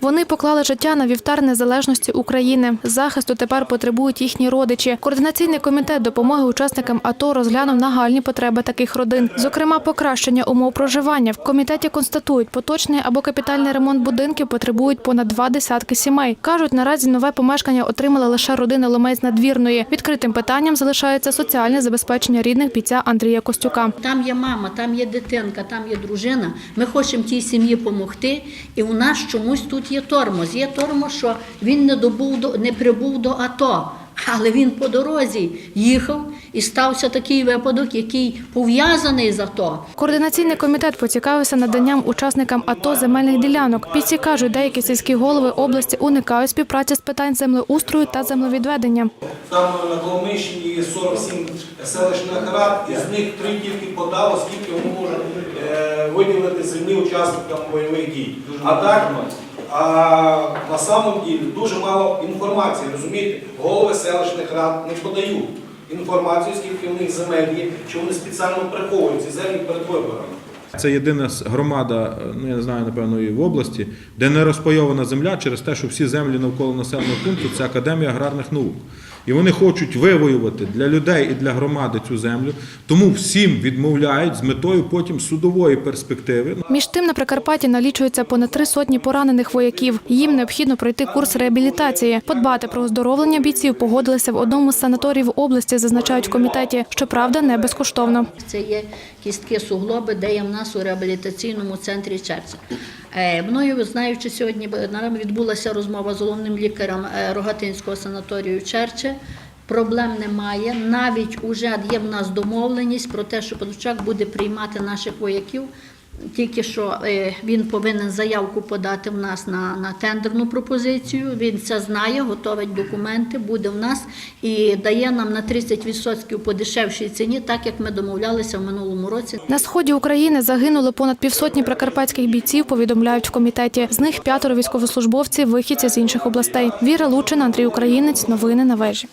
Вони поклали життя на вівтар незалежності України. Захисту тепер потребують їхні родичі. Координаційний комітет допомоги учасникам АТО розглянув нагальні потреби таких родин, зокрема покращення умов проживання. В комітеті констатують, поточний або капітальний ремонт будинків потребують понад два десятки сімей. кажуть, наразі нове помешкання отримала лише родина Ломець надвірної. Відкритим питанням залишається соціальне забезпечення рідних бійця Андрія Костюка. Там є мама, там є дитинка, там є дружина. Ми хочемо тій сім'ї допомогти, і у нас чомусь тут є тормоз. Є тормоз, що він не добув до не прибув до АТО. Але він по дорозі їхав і стався такий випадок, який пов'язаний з АТО. Координаційний комітет поцікавився наданням учасникам АТО земельних ділянок. Бійці кажуть, деякі сільські голови області уникають співпраці з питань землеустрою та землевідведення. Там на Коломийщині є 47 селищних рад, із них три тільки подало, скільки вони можуть е, виділити землі учасникам бойових дій. А так, а на самом ділі дуже мало інформації, розумієте? Голови селищних рад не подають інформацію, скільки в них земель є, що вони спеціально приховують ці землі перед виборами. Це єдина громада, ну я не знаю, напевно, і в області, де не розпайована земля через те, що всі землі навколо населеного пункту це Академія аграрних наук. І вони хочуть вивоювати для людей і для громади цю землю, тому всім відмовляють з метою потім судової перспективи. Між тим на Прикарпатті налічується понад три сотні поранених вояків. Їм необхідно пройти курс реабілітації. Подбати про оздоровлення бійців погодилися в одному з санаторіїв області, зазначають в комітеті. Щоправда, не безкоштовно. Це є кістки суглоби, де є в нас у реабілітаційному центрі Черця. Е, Мною, знаючи сьогодні, відбулася розмова з головним лікарем е, Рогатинського санаторію Черче. Проблем немає. Навіть уже є в нас домовленість про те, що Подучак буде приймати наших вояків. Тільки що е, він повинен заявку подати в нас на, на тендерну пропозицію. Він це знає, готовить документи, буде в нас і дає нам на 30% по дешевшій ціні, так як ми домовлялися в минулому році. На сході України загинули понад півсотні прикарпатських бійців. Повідомляють в комітеті. З них п'ятеро військовослужбовців, вихідці з інших областей. Віра Лучина, Андрій Українець. Новини на вежі.